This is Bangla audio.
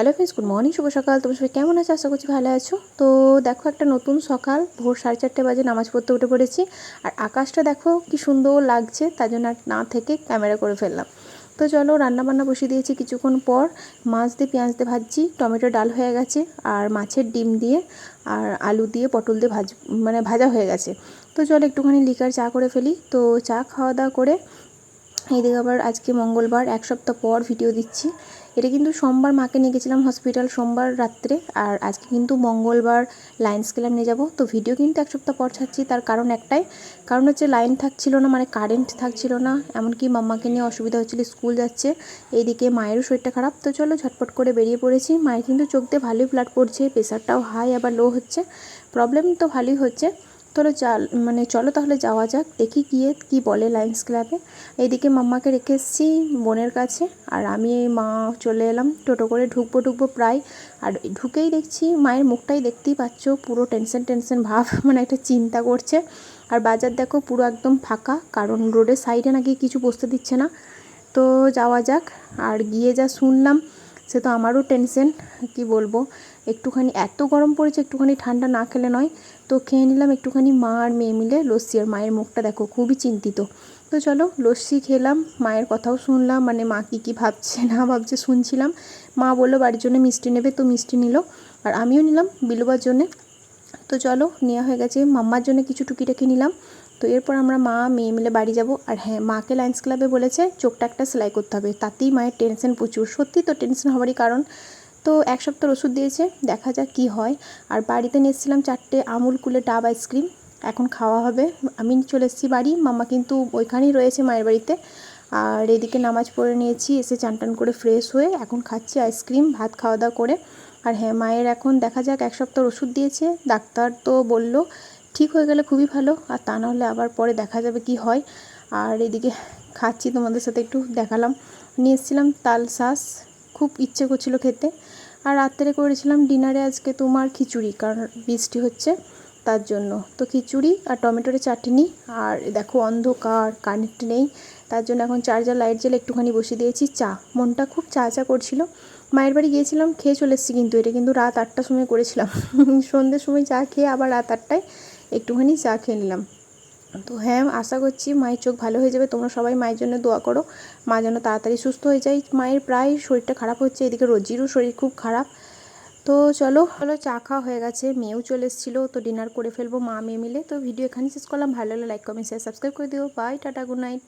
হ্যালো ফ্রেন্ডস গুড মর্নিং শুভ সকাল। তোমরা সবাই কেমন আছো? আশা করছি ভালো আছো। তো দেখো, একটা নতুন সকাল। ভোর সাড়ে চারটে বাজে নামাজ পড়তে উঠে পড়েছি। আর আকাশটা দেখো, কি সুন্দর লাগছে। তার জন্য আর না থেকে ক্যামেরা করে ফেললাম। তো চলো রান্না বান্না বসিয়ে দিয়েছি কিছুক্ষণ পর। মাছ দিয়ে পেঁয়াজ দিয়ে ভাজছি, টমেটো ডাল হয়ে গেছে, আর মাছের ডিম দিয়ে, আর আলু দিয়ে পটল দিয়ে ভাজ মানে ভাজা হয়ে গেছে। তো চলো, একটুখানি লিকার চা করে ফেলি। তো চা খাওয়া দাওয়া করে এইদিকে আবার আজকে মঙ্গলবার, এক সপ্তাহ পর ভিডিও দিচ্ছি। এটা কিন্তু সোমবার মাকে নিয়ে গেছিলাম হসপিটাল সোমবার রাত্রে, আর আজকে কিন্তু মঙ্গলবার লাইন্স ক্লাব নিয়ে যাব। তো ভিডিও কিন্তু এক সপ্তাহ পর ছাড়ছি, তার কারণ একটাই। কারণ হচ্ছে লাইন থাকছিল না মানে কারেন্ট থাকছিল না, এমনকি মাম্মাকে নিয়ে অসুবিধা হচ্ছিল স্কুল যাচ্ছে। এইদিকে মায়েরও শরীরটা খারাপ। তো চলো ঝটপট করে বেরিয়ে পড়েছি। মায়ের কিন্তু চোখ দিয়ে ভালোই ব্লাড পড়ছে প্রেশারটাও হাই আবার লো হচ্ছে। প্রবলেম তো ভালোই হচ্ছে। চলো চাল মানে চলো তাহলে যাওয়া যাক, দেখি গিয়ে কি বলে লায়ন্স ক্লাবে এইদিকে মাম্মাকে রেখে এসেছি বোনের কাছে, আর আমি এই মা চলে এলাম, টোটো করে ঢুকবো ঢুকবো প্রায়। আর ঢুকেই দেখছি মায়ের মুখটাই দেখতেই পাচ্ছ, পুরো টেনশন টেনশন ভাব মানে একটা চিন্তা করছে। আর বাজার দেখো পুরো একদম ফাঁকা, কারণ রোডের সাইডে নাকি কিছু বসতে দিচ্ছে না। তো যাওয়া যাক, আর গিয়ে যা শুনলাম সে তো আমারও টেনশন কি বলব? একটুখানি এত গরম পড়েছে, একটুখানি ঠান্ডা না খেলে নয়। তো খেয়ে নিলাম একটুখানি মা আর মেয়ে মিলে লস্যি আর মায়ের মুখটা দেখো, খুবই চিন্তিত। তো চলো লস্যি খেলাম, মায়ের কথাও শুনলাম মানে মা কী কী ভাবছে না ভাবছে শুনছিলাম। মা বলল, বাড়ির জন্য মিষ্টি নেবে, তো মিষ্টি নিল। আর আমিও নিলাম বিলুবার জন্যে। তো চলো নেওয়া হয়ে গেছে, মাম্মার জন্য কিছু টুকিটাকি নিলাম। তো এরপর আমরা মা, মেয়ে মিলে বাড়ি যাব। আর হ্যাঁ মাকে লায়ন্স ক্লাবে বলেছে, চোখটা একটা সেলাই করতে হবে। তাতেই মায়ের টেনশন প্রচুর। সত্যি তো টেনশন হওয়ারই কারণ। তো এক সপ্তাহ ওষুধ দিয়েছে, দেখা যাক কি হয়। আর বাড়িতে নিয়ে এসেছিলাম চারটে আমুল কুলে ডাব আইসক্রিম এখন খাওয়া হবে। আমি চলে এসেছি বাড়ি। মামা কিন্তু ওইখানেই রয়েছে মায়ের বাড়িতে। আর এদিকে নামাজ পড়ে নিয়েছি, এসে চান টান করে ফ্রেশ হয়ে এখন খাচ্ছি আইসক্রিম ভাত খাওয়া দাওয়া করে। আর হ্যাঁ মায়ের এখন দেখা যাক এক সপ্তাহ ওষুধ দিয়েছে। ডাক্তার তো বলল ঠিক হয়ে গেলে খুবই ভালো, আর তা নাহলে আবার পরে দেখা যাবে কি হয়। আর এদিকে খাচ্ছি তোমাদের সাথে একটু দেখালাম। নিয়ে এসেছিলাম তাল শাঁস, খুব ইচ্ছে করছিল খেতে। আর রাত্রে করেছিলাম ডিনারে আজকে তোমার খিচুড়ি, কারণ বৃষ্টি হচ্ছে। তার জন্য। তো খিচুড়ি আর টমেটোর চাটনি আর দেখো অন্ধকার কারেন্ট নেই। তার জন্য এখন চার্জার, লাইট জ্বেলে একটুখানি বসিয়ে দিয়েছি। চা, মনটা খুব চা চা করছিল। মায়ের বাড়ি গিয়েছিলাম, খেয়ে চলে এসেছি কিন্তু। এটা কিন্তু রাত আটটার সময় করেছিলাম। সন্ধ্যের সময় চা খেয়ে আবার রাত আটটায় একটুখানি চা খেয়ে নিলাম। তো হ্যাঁ আশা করছি মায়ের চোখ ভালো হয়ে যাবে। তোমরা সবাই মায়ের জন্য দোয়া করো। মা যেন তাড়াতাড়ি সুস্থ হয়ে যায়। মায়ের প্রায় শরীরটা খারাপ হচ্ছে। এদিকে রোজিরও শরীর খুব খারাপ। তো চলো হলো চা খাওয়া হয়ে গেছে, মেয়েও চলে এসেছিল, তো ডিনার করে ফেলব মা মেয়ে মিলে। তো ভিডিও এখানে শেষ করলাম। ভালো লাগলে লাইক কমেন্ট শেয়ার সাবস্ক্রাইব করে দিও। By tata good night